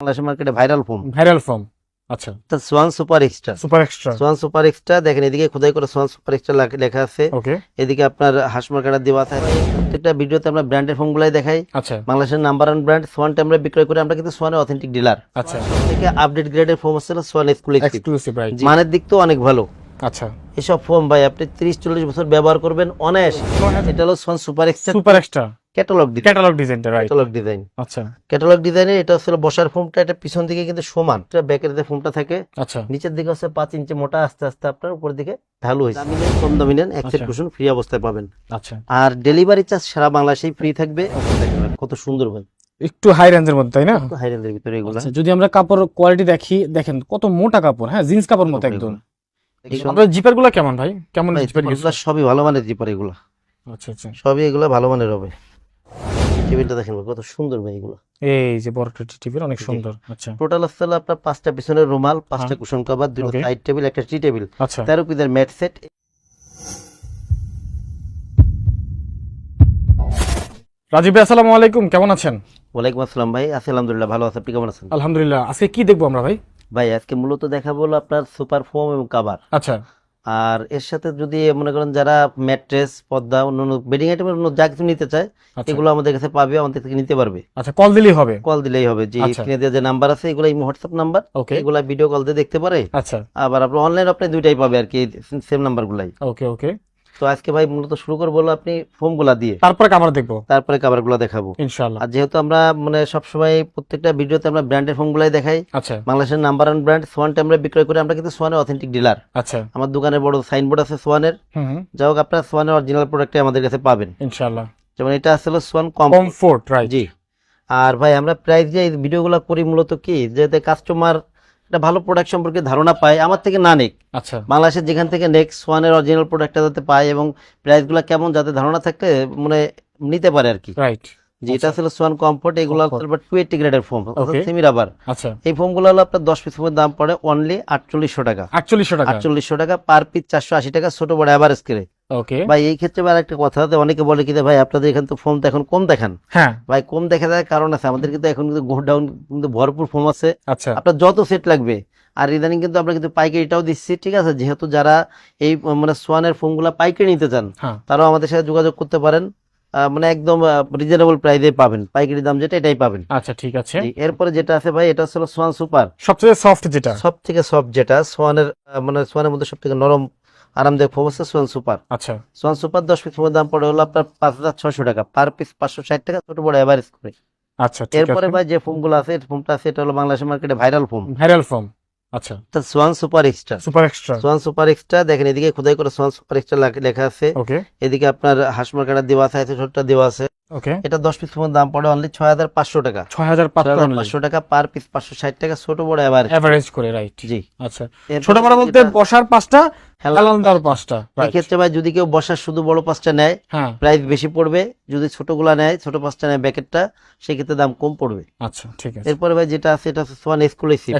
বাংলাদেশের মার্কেটে viral foam viral form আচ্ছা। Swan super extra super extra Swan super extra দেখেন এদিকে খোদাই করে সোয়ান সুপার এক্সট্রা লেখা আছে। ওকে এদিকে আপনার হাঁস মার্কেটা দেওয়া আছে। প্রত্যেকটা ভিডিওতে আমরা ব্র্যান্ডের ফোনগুলাই দেখাই। আচ্ছা। বাংলাদেশের নাম্বার ওয়ান ব্র্যান্ড সোয়ানটা আমরা বিক্রয় করি। আমরা কিন্তু সোয়ানের অথেন্টিক ডিলার আচ্ছা। থেকে আপডেট গ্রেডের ফোন হচ্ছে সোয়ান এক্সক্লুসিভ মানের দিক তো অনেক ভালো। আচ্ছা। এসব ফোন ভাই আপনি তিরিশ চল্লিশ বছর ব্যবহার করবেন অনায়াসে এটা হলো super extra super extra catalogue design catalogue ডিজাইনটা রাইট ক্যাটালগ ডিজাইন আচ্ছা। ক্যাটালগ ডিজাইনের এটা হচ্ছে বসার ফোমটা এটা পিছন দিকে কিন্তু সমান। এটা ব্যাকের যে ফোমটা থাকে আচ্ছা। নিচের দিকে হচ্ছে পাঁচ ইঞ্চি মোটা আস্তে আস্তে আপনার উপর দিকে ঢালু হয়েছে। দামি নেন কম দামি নেন একসেট আচ্ছা। কুশন ফ্রি অবস্থায় পাবেন। আচ্ছা। আর ডেলিভারি চার্জ সারা বাংলাদেশেই ফ্রি থাকবে। কত সুন্দর ভাই। একটু হাই রেঞ্জের মধ্যে তাই না? হাই রেঞ্জের ভিতরে এগুলো। আচ্ছা, যদি আমরা কাপড় কোয়ালিটি দেখি দেখেন কত মোটা কাপড় হ্যাঁ জিন্স কাপড় মতো একদম। আপনার জিপারগুলো কেমন ভাই? কেমন জিপার সবই ভালো মানের জিপার এগুলো। আচ্ছা আচ্ছা। সবই এগুলো ভালো মানের হবে। দেখেন কত সুন্দর ভাই এগুলো। এই যে টিভির অনেক সুন্দর। আচ্ছা। টোটাল হচ্ছে হলো আপনার পাঁচটা পিছনের রুমাল পাঁচটা হ্যাঁ। কুশন কভার দুটো. সাইড টেবিল একটা টি টেবিল আচ্ছা। তেরো পিসের ম্যাট সেট রাজীব ভাই আসসালামু আলাইকুম। কেমন আছেন? ওয়ালাইকুম আসসালাম ভাই। আছি আলহামদুলিল্লাহ ভালো আছে। আপনি কেমন আছেন? আলহামদুলিল্লাহ। আজকে কি দেখব আমরা ভাই? ভাই আজকে মূলত দেখা বলো আপনার সুপার ফোম এবং কাভার আচ্ছা। আর এর সাথে যদি মনে করেন যারা ম্যাট্রেস পর্দা অন্যান্য বেডিং আইটেম অন্য যা কিছু নিতে চায় আচ্ছা। এগুলো আমাদের কাছে পাবে আমাদের থেকে নিতে পারবে। আচ্ছা কল দিলেই হবে? কল দিলেই হবে যে আচ্ছা। স্ক্রিনে দেওয়া যে নাম্বার আছে এগুলো হোয়াটসঅ্যাপ নাম্বার এগুলা ভিডিও কল দিয়ে দেখতে পারে। আচ্ছা। আবার আপনার অনলাইন আপনি দুইটাই পাবে আর কি সেম নাম্বার গুলাই। ওকে ওকে। তো আজকে ভাই মূলত শুরু করব আপনি ফোমগুলা দিয়ে। তারপরে কাপড় দেখব। তারপরে কাভারগুলা দেখাবো। ইনশাআল্লাহ। আর যেহেতু আমরা মানে সবসময় প্রত্যেকটা ভিডিওতে আমরা ব্র্যান্ডের ফোন গুলাই দেখাই আচ্ছা। বাংলাদেশের নাম্বার ওয়ান ব্র্যান্ড সোয়ানটা আমরা বিক্রয় করি আমরা কিন্তু সোয়ানের অথেন্টিক ডিলার আচ্ছা। আমার দোকানের বড় সাইনবোর্ড আছে সোয়ানের যাই হোক আপনার সোয়ানের অরিজিনাল প্রোডাক্টে আমাদের কাছে পাবেন। ইনশাআল্লাহ। যেমন এটা আসলে সোয়ান কম কমফোর্ট রাইট জি। আর ভাই আমরা প্রায় যে ভিডিওগুলো করি মূলত কি? যাতে কাস্টমার একটা ভালো প্রোডাক্ট সম্পর্কে ধারণা পায় আমার থেকে না নেক। আচ্ছা। বাংলাদেশের যেখান থেকে নেক্সট ওয়ানের অরিজিনাল প্রোডাক্টটা যাতে পায় এবং প্রাইসগুলো কেমন যাতে ধারণা থাকলে মানে নিতে পারে আর কি। রাইট যে এটা আসলে সোয়ান কমফোর্ট এগুলো Comfort. টু এইটি গ্রেডের ফোম সেমি রাবার আচ্ছা। এই ফোমগুলো হলো আপনার দশ পিস ফোমের দাম পড়ে অনলি আটচল্লিশশো টাকা। আটচল্লিশশো টাকা। আটচল্লিশশো টাকা পার পিস চারশো আশি টাকা ছোট বড় অ্যাভারেজ করে ওকে ভাই এই ক্ষেত্রে ভাই একটা কথা আছে, অনেকে বলে কি ভাই আপনাদের এখানে তো ফোন তো এখন কম দেখান। হ্যাঁ। ভাই কম দেখা যায় কারণ আছে। আমাদের কিন্তু এখন কিন্তু গোডাউন কিন্তু ভরপুর ফোম আছে। আচ্ছা। আপনার যত সেট লাগবে। আর ইদানিং কিন্তু আমরা কিন্তু পাইকারিটাও দিচ্ছি ঠিক আছে? যেহেতু যারা এই মানে সোয়ানের ফোনগুলো পাইকারি নিতে চান হ্যাঁ। তারাও আমাদের সাথে যোগাযোগ করতে পারেন। আহ, মানে একদম রিজনেবল প্রাইসে পাবেন। পাইকারি দাম যেটা এটাই পাবেন। আচ্ছা ঠিক আছে। এরপরে যেটা আছে ভাই এটা হচ্ছে সোয়ান সুপার সবচেয়ে সফট যেটা? সব থেকে সফট যেটা সোয়ানের মানে সোয়ানের মধ্যে সব থেকে নরম আরামদায়ক ফোম হচ্ছে সোয়ান সুপার। আচ্ছা। সোয়ান সুপার দশ পিস ফোমের দাম পড়ে হলো আপনার পাঁচ হাজার ছশো টাকা। পার পিস পাঁচশো ষাট টাকা ছোট বড় অ্যাভারেজ করে। আচ্ছা এরপরে আছে। ভাই যে ফোনগুলো আছে ফোমটা আছে এটা হলো বাংলাদেশের মার্কেটে ভাইরাল ফোন ভাইরাল ফোম আচ্ছা। Swan super extra super extra Swan super extra দেখেন এদিকে খোদাই করে সোয়ান সুপার এক্সট্রা লেখা আছে। ওকে এদিকে আপনার হাঁস মার্কেটা দেওয়া আছে আছে দেওয়া আছে। ওকে এটা দশ পিস দাম পড়ে অনলি ছয় হাজার পাঁচশো টাকা। ছয় হাজার পাঁচশো টাকা পার পিস পাঁচশো ষাট টাকা ছোট বড় এভারেজ করে রাইট জি। আচ্ছা। ছোট বড় বলতে বসার পাঁচটা হেলান পাঁচটা এক্ষেত্রে ভাই যদি কেউ বসার শুধু বড় পাঁচটা নেয় হ্যাঁ। প্রাইস বেশি পড়বে। যদি ছোটগুলা নেয় ছোট পাঁচটা নেয় ব্যাকেটটা সেক্ষেত্রে দাম কম পড়বে। আচ্ছা ঠিক আছে। এরপরে ভাই যেটা আছে এটা হচ্ছে সোয়ান এক্সক্লুসিভ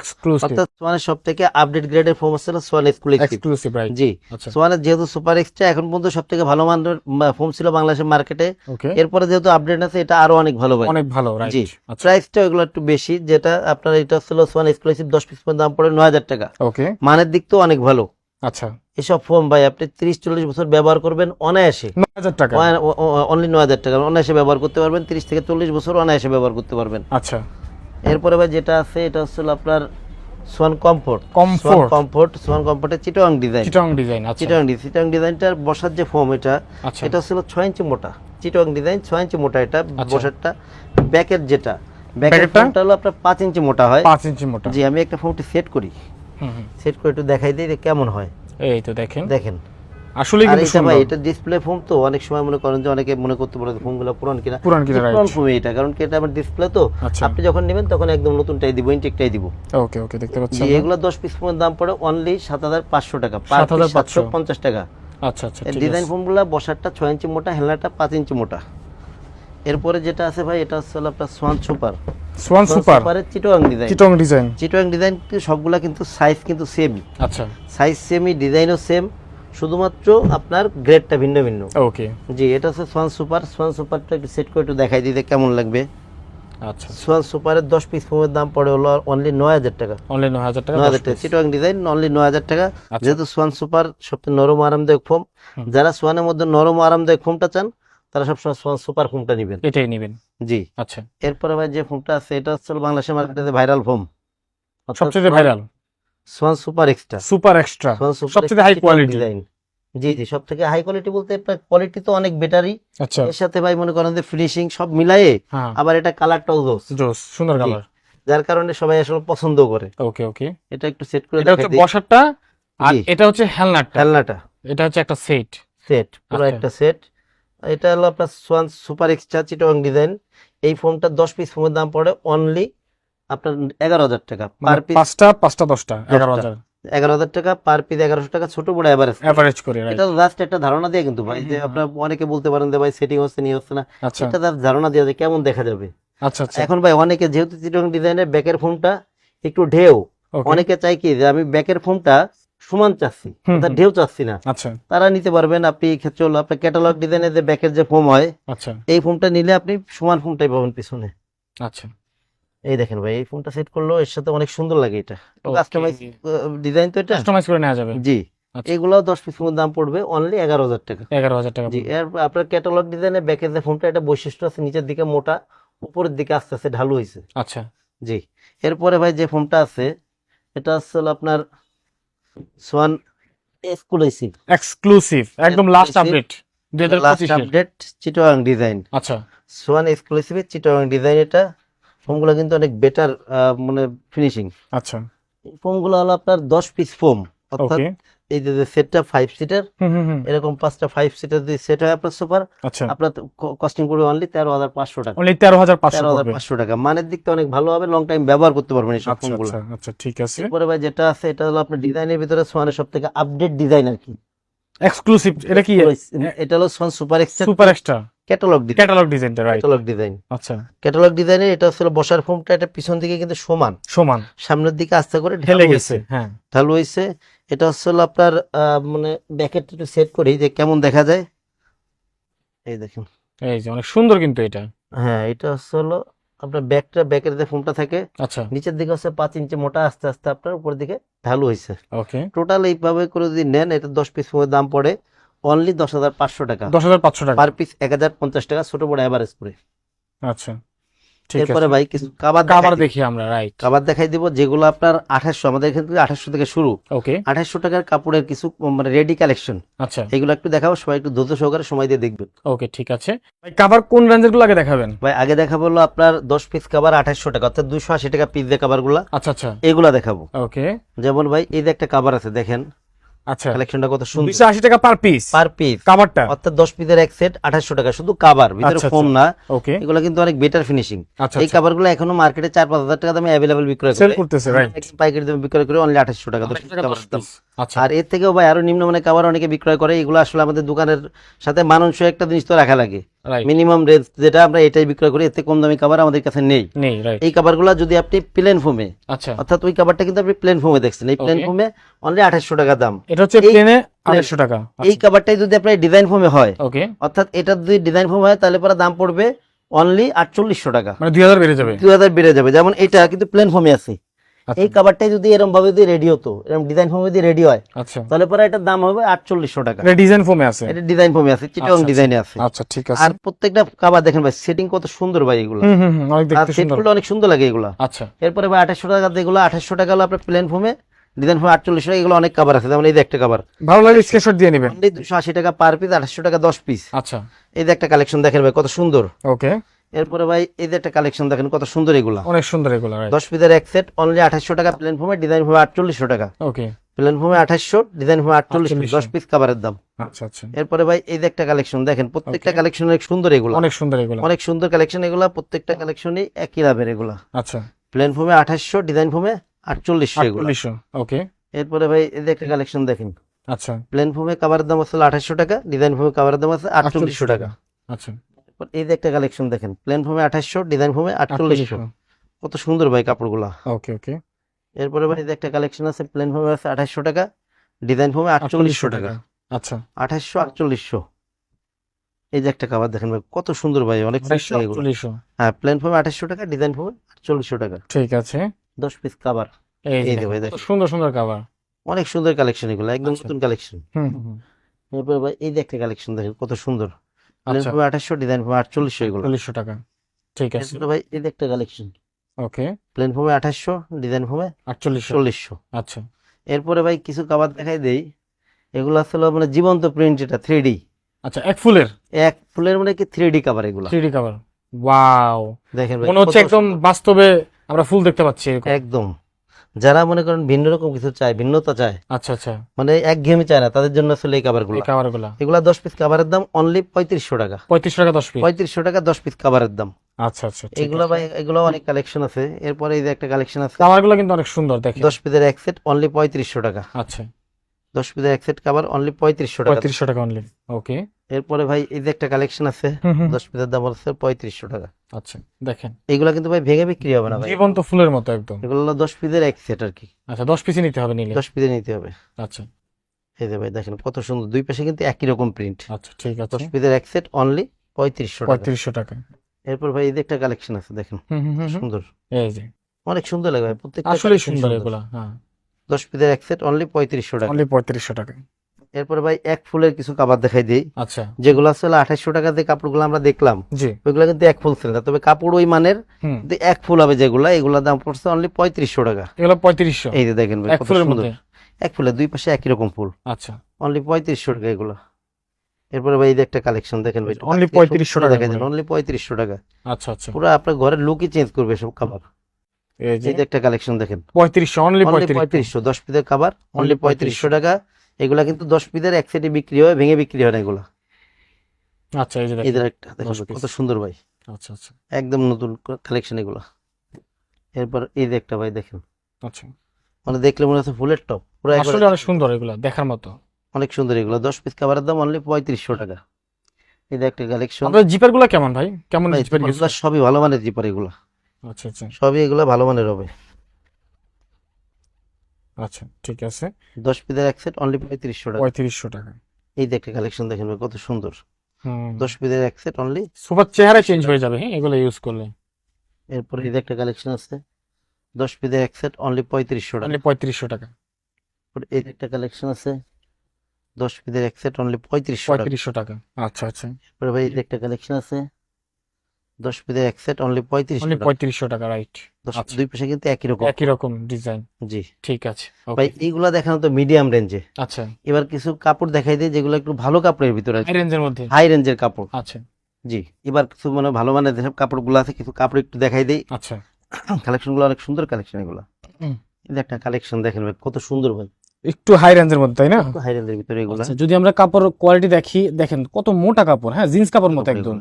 অর্থাৎ সোয়ানের সব থেকে আপডেট গ্রেডের ফোন হচ্ছে সোয়ান এক্সক্লুসিভ জি। আচ্ছা। সোয়ানের যেহেতু সুপার এক্সট্রা এখন পর্যন্ত সব থেকে ভালো মানের ফোন ছিল বাংলাদেশের মার্কেটে এরপরে যেহেতু আপডেট আছে এটা আরও অনেক ভালো ভাই। অনেক ভালো জি আচ্ছা। প্রাইসটা ওইগুলো একটু বেশি যেটা আপনার এটা ছিল সোয়ান এক্সক্লুসিভ দশ পিস দাম পড়ে নয় হাজার টাকা। ওকে মানের দিক তো অনেক ভালো। আচ্ছা। এসব ফোন ভাই আপনি তিরিশ চল্লিশ বছর ব্যবহার করবেন অনায়াসে। টাকা। অনলি নয় হাজার টাকা। অনায়াসে ব্যবহার করতে পারবেন ত্রিশ থেকে চল্লিশ বছর অনায়াসে ব্যবহার করতে পারবেন। আচ্ছা। এরপরে ভাই যেটা আছে এটা হচ্ছে হলো আপনার Swan comfort Comfort। Comfort Swan কমফোর্টের চিটোয়াং ডিজাইন চিটং ডিজাইন আচ্ছা। চিটোয়াং ডিজাইন চিটোয়াং ডিজাইনটার বসার যে ফোম এটা আচ্ছা। এটা হচ্ছে ছয় ইঞ্চি মোটা। চিটোয়াং ডিজাইন ছয় ইঞ্চি মোটা এটা আচ্ছা। বসারটা। ব্যাকের যেটা ব্যাকের ব্যাকেরটা? হলো আপনার পাঁচ ইঞ্চি মোটা হয়। পাঁচ ইঞ্চি মোটা। জি আমি একটা ফোমটি সেট করি। সেট করে একটু দেখাই দিই কেমন হয়। এই তো দেখেন। দেখেন। আসলে কিন্তু এটা ভাই সুন্দর। এটা ডিসপ্লে ফোম তো অনেক সময় মনে করেন যে অনেকে মনে করতে পারে ফোনগুলো পুরান কিনা। পুরান কিনা রাইট পুরান ফোম এটা কারণ কি এটা আমার ডিসপ্লে তো। আচ্ছা। আপনি যখন নেবেন তখন একদম নতুনটাই দিব ইনটেকটাই দিব। ওকে ওকে দেখতে পাচ্ছেন এগুলো দশ পিস ফোনের দাম পড়ে অনলি সাত হাজার পাঁচশো টাকা পার 7,500 সাতশো পঞ্চাশ টাকা। আচ্ছা আচ্ছা ডিজাইন আছে। ফোমগুলো বসারটা ছয় ইঞ্চি মোটা হেলনাটা পাঁচ ইঞ্চি মোটা। এরপরে যেটা আছে ভাই এটা হচ্ছে আপনার সোয়ান সুপার সোয়ান সুপার সুপারের চিটোয়াং ডিজাইন চিটং ডিজাইন চিটোয়াং ডিজাইন সবগুলা কিন্তু সাইজ কিন্তু সেম আচ্ছা। সাইজ সেমই ডিজাইনও সেম শুধুমাত্র আপনার গ্রেডটা ভিন্ন ভিন্ন। ওকে জি এটা হচ্ছে সোয়ান সুপার সোয়ান সুপারটা একটু সেট করে একটু দেখাই দিতে কেমন লাগবে। আচ্ছা। সোয়ান সুপারের দশ পিস ফোমের দাম পড়ে হলো অনলি নয় হাজার টাকা। অনলি নয় হাজার টাকা নয় হাজার দশ টাকা। চিটোয়াং ডিজাইন অনলি নয় হাজার টাকা। আচ্ছা। যেহেতু সোয়ান সুপার সবচেয়ে নরম আরামদায়ক ফোম যারা সোয়ানের মধ্যে নরম আরামদায়ক ফোমটা চান তারা সবসময় সোয়ান সুপার ফোমটা নেবেন। এটাই নেবেন। জি। আচ্ছা। এরপরে ভাই যে ফোমটা আছে এটা হচ্ছে বাংলাদেশের মার্কেটে ভাইরাল ফোম সবচেয়ে viral Swan super extra super extra সবচেয়ে হাই কোয়ালিটি ডিজাইন জি জি সব থেকে হাই কোয়ালিটি বলতে কোয়ালিটি তো অনেক বেটারই আচ্ছা। এর সাথে ভাই মনে করেন যে ফিনিশিং সব মিলায়ে হ্যাঁ। আবার এটা কালারটাও জোস জোস সুন্দর কালার যার কারণে সবাই আসলে পছন্দ করে। ওকে ওকে এটা একটু সেট করে এটা হচ্ছে দেখাই। বসারটা আর এটা হচ্ছে হেলনাটটা খেলনাটা এটা হচ্ছে একটা সেট সেট পুরো আচ্ছা। একটা সেট এটা হলো আপনার সোয়ান সুপার এক্সট্রা চিটং ডিজাইন এই ফোনটা দশ পিস ফোনের দাম পড়ে অনলি আপনার এগারো হাজার টাকা। পার মানে পিস পাঁচটা পাঁচটা দশটা। এগারো হাজার। এগারো হাজার টাকা পার পিস এগারোশো টাকা ছোট বড় অ্যাভারেজ করে? এটা জাস্ট একটা ধারণা দিয়ে কিন্তু ভাই যে। আপনার অনেকে বলতে পারেন যে ভাই সেটিং হচ্ছে হচ্ছে না। আচ্ছা। এটা জাস্ট ধারণা কেমন দেখা যাবে। আচ্ছা আচ্ছা। এখন ভাই অনেকে যেহেতু চিটং ডিজাইনের ব্যাকের ফোনটা একটু ঢেউ। অনেকে চাই কি যে আমি ব্যাকের ফোনটা সমান চাচ্ছি অর্থাৎ ঢেউ চাচ্ছি না। আচ্ছা। তারা নিতে পারবেন আপনি ক্ষেত্রে হলো আপনার ক্যাটালগ ডিজাইনের যে ব্যাকের যে ফোম হয় এই ফোনটা নিলে আপনি সমান ফোনটাই পাবেন পিছনে। আচ্ছা। এই দেখেন ভাই এই ফোনটা সেট করল এর সাথে অনেক সুন্দর লাগে এটা। কাস্টমাইজ ডিজাইন তো এটা? কাস্টমাইজ করে নেওয়া যাবে। জি। আচ্ছা। এগুলাও দশ পিস দাম পড়বে অনলি এগারো হাজার টাকা। এগারো হাজার টাকা জি এর আপনার ক্যাটালগ ডিজাইনের ব্যাকের যে ফোনটা এটা বৈশিষ্ট্য আছে নিচের দিকে মোটা উপরের দিকে আস্তে আস্তে ঢালু হয়েছে আচ্ছা। জি। এরপরে ভাই যে ফোনটা আছে এটা হলো আপনার সোয়ান এক্সক্লুসিভ এক্সক্লুসিভ একদম লাস্ট আপডেট লাস্ট আপডেট চিটোয়াং ডিজাইন আচ্ছা। সোয়ান এক্সক্লুসিভ চিটোয়াং ডিজাইন এটা। ফোমগুলো কিন্তু অনেক বেটার মানে ফিনিশিং আচ্ছা। ফোমগুলো হলো আপনার দশ পিস ফোম অর্থাৎ এই যে সেটটা ফাইভ সিটার এরকম পাঁচটা ফাইভ সিটার যদি সেট হয় আপনার সুপার আচ্ছা। আপনার কস্টিং পড়বে অনলি তেরো হাজার পাঁচশো টাকা। অনলি তেরো হাজার তেরো হাজার পাঁচশো টাকা। মানের দিক থেকে অনেক ভালো হবে লং টাইম ব্যবহার করতে পারবেন এই সব আচ্ছা ফোনগুলো আচ্ছা আচ্ছা ঠিক আছে। এরপরে ভাই যেটা আছে এটা হলো আপনার ডিজাইনের ভিতরে সোয়ানের সব থেকে আপডেট ডিজাইন আর কি। এক্সক্লুসিভ এটা কি? এটা হলো super excel super extra catalogue design catalogue ডিজাইনটা রাইট ক্যাটালগ ডিজাইন আচ্ছা। ক্যাটালগ ডিজাইনের এটা হচ্ছে বসার ফোমটা এটা পিছন দিকে কিন্তু সমান। সমান। সামনের দিকে আস্তে করে ঢেলে গেছে হ্যাঁ। ঢালু হয়েছে। এটা হচ্ছে আপনার মানে ব্যাকেট একটু সেট করি যে কেমন দেখা যায়। এই দেখেন। এই যে অনেক সুন্দর কিন্তু এটা। হ্যাঁ এটা হচ্ছে হলো আপনার ব্যাকটা ব্যাকের যে ফোমটা থাকে আচ্ছা। নিচের দিকে হচ্ছে পাঁচ ইঞ্চি মোটা আস্তে আস্তে আপনার উপর দিকে ঢালু হয়েছে। ওকে। টোটাল এইভাবে করে যদি নেন এটা দশ পিস ফোমের দাম পড়ে অনলি দশ হাজার পাঁচশো টাকা। দশ হাজার পাঁচশো টাকা। পার পিস এক হাজার পঞ্চাশ টাকা ছোট বড় অ্যাভারেজ করে। আচ্ছা। এরপরে ভাই কিছু কাবার কাবার দেখি আমরা রাইট কাবার দেখাই দিব যেগুলো আপনার আঠাশশো আমাদের এখান থেকে আঠাশশো থেকে শুরু। ওকে আঠাশশো টাকার কাপড়ের কিছু মানে রেডি কালেকশন আচ্ছা। এগুলো একটু দেখাবো সবাই একটু দ্রুত সহকারে সময় দিয়ে দেখবেন। ওকে ঠিক আছে। ভাই কাবার কোন রেঞ্জেরগুলো আগে দেখাবেন? ভাই আগে দেখাবো হলো আপনার দশ পিস কাবার আঠাশশো টাকা অর্থাৎ দুশো আশি টাকা পিস দিয়ে কাবারগুলা। আচ্ছা আচ্ছা। এগুলা দেখাবো। ওকে যেমন ভাই এই যে একটা কাবার আছে দেখেন। আচ্ছা। কালেকশনটা কত সুন্দর। দুইশো আশি টাকা পার পিস পার পিস কভারটা অর্থাৎ দশ পিসের এক সেট 2800 টাকা। শুধু কভার ভিতরে আচ্ছা, ফোম না। ওকে এগুলো কিন্তু অনেক বেটার ফিনিশিং আচ্ছা এই কভারগুলো গুলো এখনও মার্কেটে চার পাঁচ হাজার টাকা দামে अवेलेबल বিক্রয় সেল করতেছে রাইট পাইকারি দামে বিক্রয় করে অনলি 2800 টাকা দাম। আচ্ছা। আর এর থেকেও ভাই আরও নিম্নমানের কভার অনেকে বিক্রয় করে। এগুলো আসলে আমাদের দোকানের সাথে মানানসই একটা জিনিস তো রাখা লাগে। মিনিমাম রেঞ্জ যেটা আমরা এটাই বিক্রয় করি এতে কম দামি কাবার আমাদের কাছে নেই। এই কাবারগুলো যদি আপনি প্লেন ফোমে আচ্ছা। অর্থাৎ ওই কাবারটা কিন্তু আপনি প্লেন ফোমে দেখছেন। এই প্লেন ফোমে অনলি আঠাশশো টাকা দাম। এটা হচ্ছে এই- প্লেনে আড়াইশো টাকা। এই কাবারটাই যদি আপনার ডিজাইন ফোমে হয় ওকে অর্থাৎ এটা যদি ডিজাইন ফোম হয় তাহলে পরে দাম পড়বে অনলি আটচল্লিশশো টাকা। মানে দুই হাজার বেড়ে যাবে। দুই হাজার বেড়ে যাবে। যেমন এটা কিন্তু প্লেন ফোমে আছে। এই কাবারটাই যদি এরকম ভাবে যদি রেডি হতো এরকম ডিজাইন ফোমে যদি রেডি হয় আচ্ছা। তাহলে পরে এটার দাম হবে আটচল্লিশশো টাকা। এটা ডিজাইন ফর্মে আছে? এটা ডিজাইন ফর্মে আছে চিটং আচ্ছা, ডিজাইনে আছে। আচ্ছা ঠিক আছে। আর প্রত্যেকটা কাবার দেখেন ভাই সেটিং কত সুন্দর ভাই এগুলো। হুম হুম হুম অনেক দেখতে সুন্দর। অনেক সুন্দর লাগে এগুলো। আচ্ছা। এরপরে ভাই আঠাশশো টাকা দিয়ে এগুলো আঠাশশো টাকা হলো আপনার প্লেন ফোমে ডিজাইন ফোমে আটচল্লিশশো টাকা এগুলো অনেক কাবার আছে। যেমন এই যে একটা কাবার ভালো লাগলে স্ক্রিনশট দিয়ে নেবেন। দুশো আশি টাকা পার পিস আঠাশশো টাকা দশ পিস আচ্ছা। এই যে একটা কালেকশন দেখেন ভাই কত সুন্দর। ওকে এরপরে ভাই এই যে একটা কালেকশন দেখেন কত সুন্দর এগুলা। অনেক সুন্দর এগুলো দশ পিসের এক সেট অনলি আঠাশশো টাকা প্লেন ফোমে ডিজাইন ফোমে আটচল্লিশশো টাকা। ওকে প্লেন ফোমে আঠাশশো ডিজাইন ফোমে আটচল্লিশ 48 দশ পিস কাবারের দাম। আচ্ছা আচ্ছা। এরপরে ভাই এই যে একটা কালেকশন দেখেন প্রত্যেকটা কালেকশন অনেক সুন্দর এগুলা। অনেক সুন্দর এগুলো। অনেক সুন্দর কালেকশন এগুলা প্রত্যেকটা কালেকশনই একই লাভের এগুলা। আচ্ছা। প্লেন ফোমে আঠাশশো ডিজাইন ফোমে আটচল্লিশশো এগুলা। ওকে এরপরে ভাই এই যে একটা কালেকশন দেখেন। আচ্ছা। প্লেন ফোমে কাভারের দাম আছে আঠাশশো টাকা ডিজাইন ফোমে কাভারের দাম আছে আটচল্লিশশো টাকা। আচ্ছা। এই যে একটা কালেকশন দেখেন প্লেন ফোমে আঠাশশো ডিজাইন ফোমে আটচল্লিশশো। কত সুন্দর ভাই কাপড়গুলা। ওকে ওকে এরপরে ভাই যে একটা কালেকশন আছে প্লেন ফোমে আছে আঠাশশো টাকা ডিজাইন ফোমে আটচল্লিশশো টাকা। আচ্ছা। আঠাশশো আটচল্লিশশো। এই যে একটা কাভার দেখেন ভাই কত সুন্দর ভাই অনেক। আটচল্লিশশো। হ্যাঁ প্লেন ফোমে আঠাশশো টাকা ডিজাইন ফোমে চল্লিশশো টাকা। ঠিক আছে। দশ পিস কাভার এই যে ভাই সুন্দর সুন্দর কাভার অনেক সুন্দর কালেকশন এগুলো একদম আচ্ছা। নতুন কালেকশন হুম। এরপরে ভাই এই যে একটা কালেকশন দেখেন কত সুন্দর। আচ্ছা। আঠাশশো ডিজাইন আটচল্লিশশো এগুলো। চল্লিশশো টাকা। ঠিক আছে। এরপরে ভাই এই একটা কালেকশন ওকে। প্লেন ফোমে আঠাশশো ডিজাইন ফোমে আটচল্লিশশো। চল্লিশশো। আচ্ছা। এরপরে ভাই কিছু কাভার দেখাই দেই। এগুলো আসলে মানে জীবন্ত প্রিন্ট যেটা থ্রি ডি আচ্ছা এক ফুলের? এক ফুলের মানে কি থ্রি ডি কাভার এগুলো? থ্রি ডি কাভার ওয়াও দেখেন ভাই, মনে হচ্ছে একদম বাস্তবে আমরা ফুল দেখতে পাচ্ছি একদম। যারা মনে করেন ভিন্ন রকম কিছু চায় ভিন্নতা চায় আচ্ছা আচ্ছা। মানে একঘেয়েমি চায় না তাদের জন্য আসলে এই কাভারগুলো এই কাভারগুলা এগুলা দশ পিস কাভারের দাম অনলি পঁয়ত্রিশশো টাকা। পঁয়ত্রিশ টাকা দশ পিস পঁয়ত্রিশশো টাকা দশ পিস কাভারের দাম। আচ্ছা আচ্ছা এগুলো ভাই এগুলো অনেক কালেকশন আছে। এরপরে এই যে একটা কালেকশন আছে। কাভারগুলো কিন্তু অনেক সুন্দর দেখে দশ পিসের এক সেট অনলি পঁয়ত্রিশশো টাকা। আচ্ছা। দশ পিসের এক সেট কাভার অনলি পঁয়ত্রিশশো টাকা। পঁয়ত্রিশশো টাকা অনলি ওকে এরপরে ভাই এই যে একটা কালেকশন আছে দশ পিসের দাম হচ্ছে পঁয়ত্রিশশো টাকা। আচ্ছা দেখেন। এগুলা কিন্তু ভাই ভেঙে বিক্রি হবে না ভাই। জীবন্ত ফুলের মতো একদম। এগুলো দশ পিসের এক সেট আর কি। আচ্ছা দশ পিসই নিতে হবে নিলে? দশ পিসে নিতে হবে। আচ্ছা। এই যে ভাই দেখেন কত সুন্দর দুই পাশে কিন্তু একই রকম প্রিন্ট আচ্ছা ঠিক আছে। দশ পিসের এক সেট অনলি পঁয়ত্রিশশো টাকা। পঁয়ত্রিশশো টাকা। এরপর ভাই এই যে একটা কালেকশন আছে দেখেন। সুন্দর। এই যে। অনেক সুন্দর লাগে ভাই প্রত্যেকটা আসলে সুন্দর এগুলা হ্যাঁ। দশ পিসের এক সেট অনলি পঁয়ত্রিশশো টাকা। অনলি পঁয়ত্রিশশো টাকা। এরপরে ভাই এক ফুলের কিছু কাবার দেখাই দিই। আচ্ছা। যেগুলো আসলে আঠাশশো টাকা দিয়ে কাপড়গুলো আমরা দেখলাম ওইগুলো কিন্তু এক ফুল ছিল না তবে কাপড় ওই মানের এক ফুল হবে যেগুলা এগুলোর দাম পড়ছে অনলি পঁয়ত্রিশশো টাকা। এগুলো পঁয়ত্রিশশো। এই যে দেখেন ভাই এক কত ফুলের সুন্দর। মধ্যে? এক ফুলের দুই পাশে একই রকম ফুল। আচ্ছা। অনলি পঁয়ত্রিশশো টাকা এগুলো। এরপরে ভাই একটা কালেকশন দেখেন ভাই অনলি 3500 টাকা করে। অনলি পঁয়ত্রিশশো টাকা। আচ্ছা আচ্ছা। পুরো আপনার ঘরের লুকই চেঞ্জ করবে সব খাবার এই যে? একটা কালেকশন দেখেন। পঁয়ত্রিশশো অনলি অনলি পঁয়ত্রিশশো দশ পিসের খাবার অনলি পঁয়ত্রিশশো টাকা। এগুলা কিন্তু দশ পিসের এক সেটে বিক্রি হয় ভেঙে বিক্রি হয় না এগুলা। আচ্ছা এই যে একটা কত সুন্দর ভাই। আচ্ছা আচ্ছা। একদম নতুন কালেকশন এগুলা। এরপর এই যে একটা ভাই দেখেন। আচ্ছা। মানে দেখলে মনে হচ্ছে ফুলের টপ। পুরো আসলে অনেক সুন্দর এগুলা দেখার মতো। অনেক সুন্দর এগুলো। দশ পিস খাবারের দাম অনলি পঁয়ত্রিশশো টাকা। এই যে একটা কালেকশন আপনার জিপারগুলা কেমন ভাই? কেমন জিপার সবই ভালো মানের জিপার এগুলো। আচ্ছা আচ্ছা। সবই এগুলো ভালো মানের হবে। আচ্ছা ঠিক আছে। দশ পিসের এক সেট অনলি পঁয়ত্রিশশো টাকা। পঁয়ত্রিশশো টাকা। এই যে একটা কালেকশন দেখেন ভাই, কত সুন্দর। হুম। দশ পিসের এক সেট অনলি সুপার চেহারা চেঞ্জ হয়ে যাবে হ্যাঁ এগুলো ইউজ করলে। এরপরে এই যে একটা কালেকশন আছে দশ পিসের এক সেট অনলি পঁয়ত্রিশশো টাকা। অনলি পঁয়ত্রিশশো টাকা। এই যে একটা কালেকশন আছে দশ পিসের এক সেট অনলি পঁয়ত্রিশশো টাকা। পঁয়ত্রিশশো টাকা। আচ্ছা আচ্ছা। এরপরে ভাই এই যে একটা কালেকশন আছে দশ পিসের এক সেট অনলি পঁয়ত্রিশশো অনলি টাকা। পঁয়ত্রিশশো টাকা রাইট আচ্ছা। দুই পাশে কিন্তু একই রকম। একই রকম ডিজাইন জি। ঠিক আছে ভাই এইগুলা দেখানো তো মিডিয়াম রেঞ্জে আচ্ছা। এবার কিছু কাপড় দেখাই দিই যেগুলো একটু ভালো কাপড়ের ভিতরে হাই রেঞ্জের মধ্যে? হাই রেঞ্জের কাপড়। আচ্ছা। জি। এবার কিছু মানে ভালো মানের যেসব কাপড়গুলো আছে কিছু কাপড় একটু দেখাই দিই। আচ্ছা। কালেকশনগুলো অনেক সুন্দর কালেকশন এগুলো। একটা কালেকশন দেখেন ভাই কত সুন্দর ভাই। একটু হাই রেঞ্জের মধ্যে তাই না? হাই রেঞ্জের ভিতরে এগুলো। আচ্ছা যদি আমরা কাপড় কোয়ালিটি দেখি দেখেন কত মোটা কাপড় হ্যাঁ জিন্স কাপড় মতো একদম।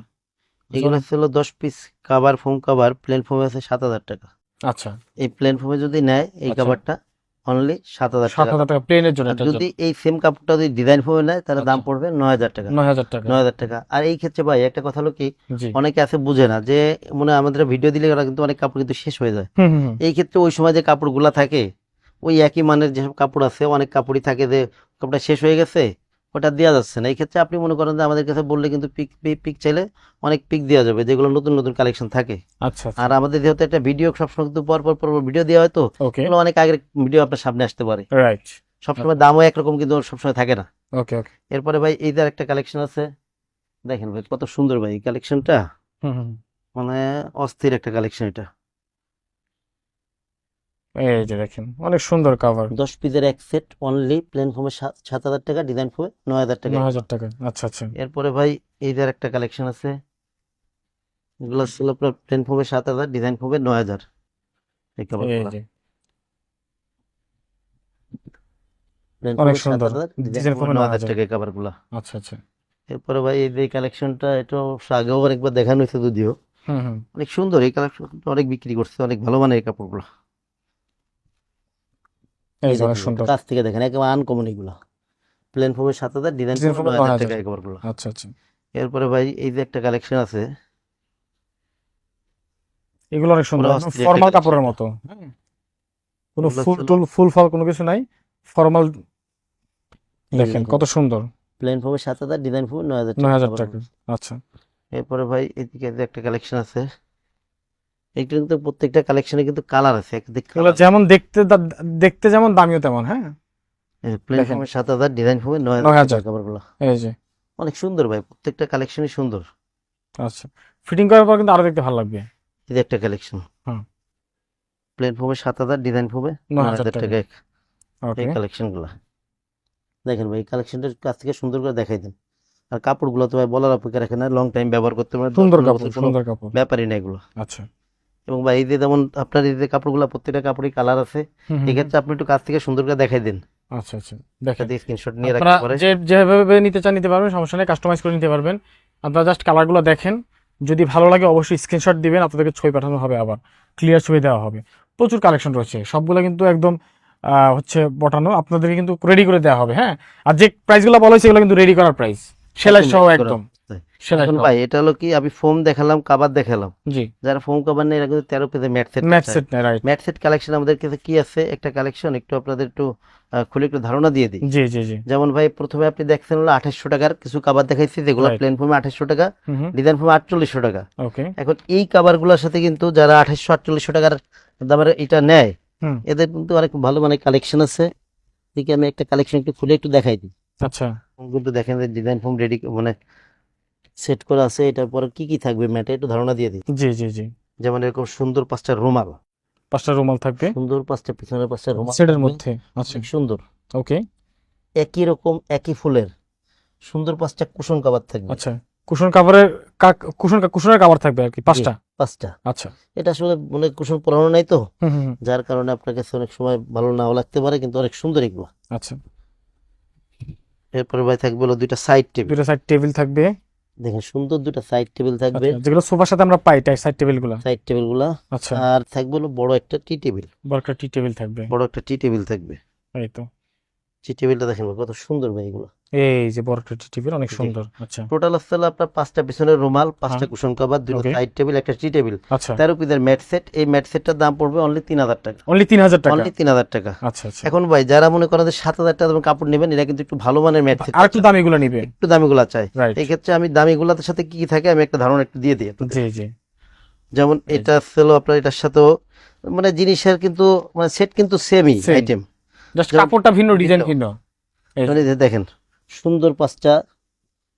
এগুলো ছিল দশ piece cover foam cover plain ফোমে আছে সাত হাজার টাকা। আচ্ছা। এই প্লেন ফোমে যদি নেয় এই আচ্ছা। কাভারটা অনলি সাত হাজার সাত টাকা। হাজার টাকা প্লেনের জন্য আর যদি এই সেম কাপড়টা যদি ডিজাইন ফোমে নেয় তাহলে দাম আচ্ছা। পড়বে নয় হাজার টাকা। নয় হাজার টাকা। নয় হাজার টাকা। আর এই ক্ষেত্রে ভাই একটা কথা হলো কি অনেকে আছে বুঝে না যে মনে আমাদের ভিডিও দিলে ওরা কিন্তু অনেক কাপড় কিন্তু শেষ হয়ে যায়। এই ক্ষেত্রে ওই সময় যে কাপড়গুলা থাকে ওই একই মানের যেসব কাপড় আছে অনেক কাপড়ই থাকে যে কাপড়টা শেষ হয়ে গেছে ওটা দেওয়া যাচ্ছে না। এই ক্ষেত্রে আপনি মনে করেন যে আমাদের কাছে বললে কিন্তু পিক পিক চাইলে অনেক পিক দেওয়া যাবে যেগুলো নতুন নতুন কালেকশন থাকে। আচ্ছা আর আমাদের যেহেতু একটা ভিডিও সবসময় কিন্তু পর পর পর ভিডিও দেওয়া হয় তো ওকে এগুলো অনেক আগের ভিডিও আপনার সামনে আসতে পারে। রাইট সবসময় দামও একরকম কিন্তু সবসময় থাকে না। ওকে ওকে এরপরে ভাই এইটার একটা কালেকশন আছে। দেখেন ভাই কত সুন্দর ভাই এই কালেকশনটা মানে অস্থির একটা কালেকশন এটা। এই যে দেখেন অনেক সুন্দর কাভার দশ পিসের এক সেট অনলি প্লেন ফোমে সাত হাজার টাকা ডিজাইন ফোমে নয় হাজার টাকা। নয় হাজার টাকা আচ্ছা আচ্ছা। এরপরে ভাই এইটার একটা কালেকশন আছে। এগুলো ছিল আপনার প্লেন ফোমে সাত হাজার ডিজাইন ফোমে নয় হাজার। এই এই যে। প্লেন অনেক সুন্দর। ডিজাইন ফোমে নয় 9000 হাজার টাকা এই কাপড়গুলো আচ্ছা আচ্ছা। এরপরে ভাই এই যে কালেকশনটা এটা আগেও অনেকবার দেখানো হয়েছে যদিও। হুম হুম। অনেক সুন্দর এই কালেকশন অনেক বিক্রি করছে অনেক ভালো মানের এই কাপড়গুলো। এই সুন্দর। কাছ থেকে দেখেন একেবারে আনকমন এগুলো। প্লেন হাজার ডিজাইন Design ফোমে foam নয় হাজার 9000 টাকা এই কাপড়গুলো আচ্ছা আচ্ছা। এরপরে ভাই এই যে একটা কালেকশন আছে। এগুলো অনেক সুন্দর। ফর্মাল কাপড়ের মতো। কোনো ফুল টুল ফুল ফল কোনো কিছু নাই। ফর্মাল দেখেন কত সুন্দর। প্লেন সাত হাজার ডিজাইন ফোমে নয় হাজার টাকা আচ্ছা। এরপরে ভাই এদিকে একটা কালেকশন আছে। এইটা কিন্তু প্রত্যেকটা কালেকশনে কিন্তু কালার আছে যেমন দেখতে দেখতে যেমন দামিও তেমন হ্যাঁ? প্লেন। সাত হাজার ডিজাইন নয় হাজার হাজার। কাপড়গুলো এই যে। অনেক সুন্দর ভাই প্রত্যেকটা কালেকশনই সুন্দর। আচ্ছা। ফিটিং করার পর কিন্তু আরও দেখতে ভালো লাগবে। এই যে একটা কালেকশন হুম। প্লেন সাত হাজার ডিজাইন নয় হাজার টাকা। এই কালেকশনগুলো দেখেন ভাই কালেকশনটার কাছ থেকে সুন্দর করে দেখাই দেন। আর কাপড়গুলো তো ভাই বলার অপেক্ষা রাখে না লং টাইম ব্যবহার করতে পারে সুন্দর কাপড় সুন্দর কাপড়। ব্যাপারই না এগুলো। আচ্ছা। এবং ভাই এই যে যেমন আপনার এই যে কাপড়গুলো প্রত্যেকটা কাপড়ই কালার আছে এক্ষেত্রে আপনি একটু কাছ থেকে সুন্দর করে দেখাই দেন। আচ্ছা আচ্ছা দেখেন। স্ক্রিনশট নিয়ে আপনারা রাখতে পারে। যে যেভাবে নিতে চান নিতে পারবেন সমস্যা নেই কাস্টমাইজ করে নিতে পারবেন। আপনারা জাস্ট কালারগুলো দেখেন। যদি ভালো লাগে অবশ্যই স্ক্রিনশট দিবেন আপনাদেরকে ছবি পাঠানো হবে আবার। ক্লিয়ার ছবি দেওয়া হবে। প্রচুর কালেকশন রয়েছে। সবগুলো কিন্তু একদম হচ্ছে বটানো। আপনাদেরকে কিন্তু রেডি করে দেওয়া হবে হ্যাঁ? আর যে প্রাইসগুলো বলা হয়েছে এগুলো কিন্তু রেডি করার প্রাইস সেলাই সহ একদম। এখন ভাই এটা হলো কি আমি ফোম দেখালাম কাবার দেখালাম। জি। যারা ফোম কাবার নেই এরা কিন্তু তেরো পেজে mat set match set right mat set collection আমাদের কাছে কি আছে? একটা কালেকশন একটু আপনাদের একটু খুলে একটু ধারণা দিয়ে দিই। জি জি জি। যেমন ভাই প্রথমে আপনি দেখছেন হলো আঠাশশো টাকার কিছু কাবার দেখাইছি যেগুলো প্লেন ফোমে আঠাশশো টাকা ডিজাইন ফোমে আটচল্লিশশো টাকা। ওকে এখন এই কাভারগুলোর সাথে কিন্তু যারা আঠাশশো আটচল্লিশশো টাকার দামের এটা নেয় এদের কিন্তু অনেক ভালো মানে কালেকশন আছে। দিকে আমি একটা কালেকশন একটু খুলে একটু দেখাই দিই। আচ্ছা। কিন্তু দেখেন ডিজাইন ফর্ম রেডি মানে সেট করা আছে এটার পরে কি কি থাকবে ম্যাটে একটু ধারণা দিয়ে দিই। জি জি জি। যেমন এরকম সুন্দর পাঁচটা রুমাল। পাঁচটা রুমাল থাকবে? সুন্দর পাঁচটা পিছনের পাঁচটা রুমাল সেটের মধ্যে আচ্ছা। সুন্দর। ওকে। একই রকম একই ফুলের। সুন্দর পাঁচটা কুশন কাবার থাকবে। আচ্ছা। কুশন কাভারের কুশন কুশনের কাভার থাকবে আর কি পাঁচটা? পাঁচটা। আচ্ছা। এটা আসলে মানে কুশন পরানো নাই তো? যার কারণে আপনার কাছে অনেক সময় ভালো নাও লাগতে পারে কিন্তু অনেক সুন্দর এগুলো। আচ্ছা। এরপরে ভাই থাকবে হলো দুইটা সাইড টেবিল দুটো সাইড টেবিল থাকবে। দেখেন সুন্দর দুটো সাইড টেবিল থাকবে। আচ্ছা, যেগুলো সোফার সাথে আমরা পাই টাই সাইড টেবিলগুলো? সাইড টেবিলগুলো। আচ্ছা। আর থাকবে হলো বড় একটা টি টেবিল বড় একটা টি টেবিল থাকবে। বড় একটা টি টেবিল থাকবে। এই তো। টি টেবিলটা দেখেন কত সুন্দর ভাই এগুলো। এই যে বড় টি টেবিল অনেক সুন্দর। আচ্ছা। টোটাল আসছে আপনার পাঁচটা পিছনের রুমাল পাঁচটা হ্যাঁ। কুশন কভার দুটো. সাইড টেবিল একটা টি টেবিল আচ্ছা। তেরো পিসের ম্যাট সেট এই ম্যাট সেটটার দাম পড়বে অনলি তিন হাজার টাকা। অনলি তিন হাজার টাকা? অনলি তিন হাজার টাকা। আচ্ছা আচ্ছা। এখন ভাই যারা মনে করেন যে সাত হাজার টাকা দামের কাপড় নেবেন এরা কিন্তু একটু ভালো মানের ম্যাট সেট আর একটু দাম এগুলো নিবে। একটু দামিগুলা চাই এই ক্ষেত্রে আমি দামিগুলার সাথে কি কি থাকে আমি একটা ধারণা একটু দিয়ে দিই। জি জি। যেমন এটা ছিল আপনার এটার সাথেও মানে জিনিসের কিন্তু মানে সেট কিন্তু সেমই আইটেম জাস্ট কাপড়টা ভিন্ন ডিজাইন ভিন্ন। দেখেন সুন্দর পাঁচটা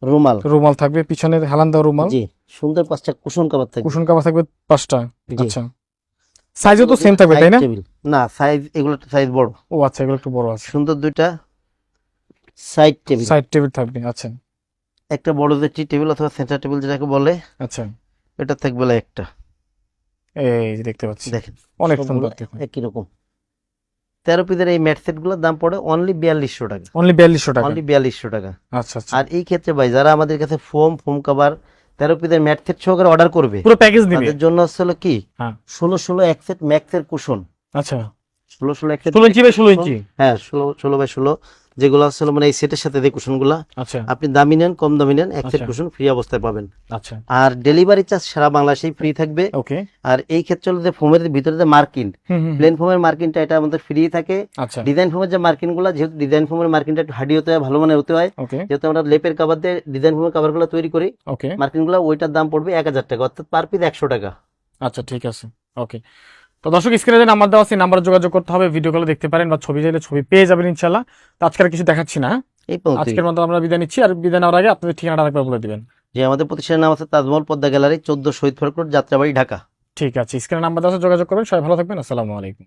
রুমাল। রুমাল থাকবে পিছনে হেলান দেওয়া রুমাল। জি সুন্দর পাঁচটা কুশন কাভার থাকবে। কুশন কাভার থাকবে পাঁচটা। আচ্ছা। সাইজও তো সেম থাকবে তাই না? না সাইজ এগুলো সাইজ বড়। ও আচ্ছা এগুলো একটু বড় আছে। সুন্দর দুইটা সাইড টেবিল সাইড টেবিল থাকবে আচ্ছা। একটা বড় যে টি টেবিল অথবা সেন্টার টেবিল যেটাকে বলে আচ্ছা। এটা থাকবে একটা। এই দেখতে পাচ্ছি। দেখেন অনেক সুন্দর একই রকম। তেরো পিসের এই ম্যাট সেটগুলোর দাম পড়ে অনলি বিয়াল্লিশশো টাকা। অনলি বিয়াল্লিশশো টাকা। অনলি বিয়াল্লিশশো টাকা। আচ্ছা আচ্ছা। আর এই ক্ষেত্রে ভাই যারা আমাদের কাছে ফোম ফোম কভার তেরো পিসের ম্যাট সেট সহকারে অর্ডার করবে পুরো প্যাকেজ দিবে? তাদের জন্য হচ্ছে হলো কি হ্যাঁ। ষোলো ষোলো এক সেট ম্যাক্সের কুশন আচ্ছা। ষোলো ষোলো এক সেট ষোলো ইঞ্চি বাই ষোলো ইঞ্চি? হ্যাঁ ষোলো ষোলো বাই ষোলো। যেগুলো হলো মানে এই সেটের সাথে যে কুশনগুলা আচ্ছা। আপনি দামি নেন কম দামি নেন এক সেট আচ্ছা। কুশন ফ্রি অবস্থায় পাবেন। আচ্ছা। আর ডেলিভারি চার্জ সারা বাংলাদেশেই ফ্রি থাকবে। ওকে। আর এই ক্ষেত্রে যে ফোমের ভিতরে যে মার্কিন। প্লেন ফোমের মার্কিনটা এটা আমাদের ফ্রি থাকে। আচ্ছা। ডিজাইন ফোমের যে মার্কিনগুলা যেহেতু ডিজাইন ফোমের মার্কিনটা একটু হার্ডি হতে হয় ভালো মানের হতে হয় ওকে। যেহেতু আমরা লেপের কাভার দিয়ে ডিজাইন ফোমের কাভারগুলো তৈরি করি ওকে। মার্কিনগুলো ওইটার দাম পড়বে এক হাজার টাকা অর্থাৎ পার পিস একশো টাকা। আচ্ছা ঠিক আছে। ওকে। তো দর্শক স্ক্রিনে যে নাম্বার দেওয়া আছে নাম্বার যোগাযোগ করতে হবে। ভিডিও কলে দেখতে পারেন বা ছবি চাইলে ছবি পেয়ে যাবেন ইনশাল্লাহ তো আজকে আর কিছু দেখাচ্ছি না। আজকের মতো আমরা বিদায় নিচ্ছি। আর বিদায় নেওয়ার আগে আপনাদের ঠিকানাটা আরেকবার বলে দিবেন। যে আমাদের প্রতিষ্ঠানের নাম আছে তাজমহল পদ্মা গ্যালারি চোদ্দ শহীদ ফরক রোড যাত্রাবাড়ি ঢাকা। ঠিক আছে স্ক্রিনে নাম্বার দেওয়া আছে যোগাযোগ করবেন। সবাই ভালো থাকবেন। আসসালামু আলাইকুম।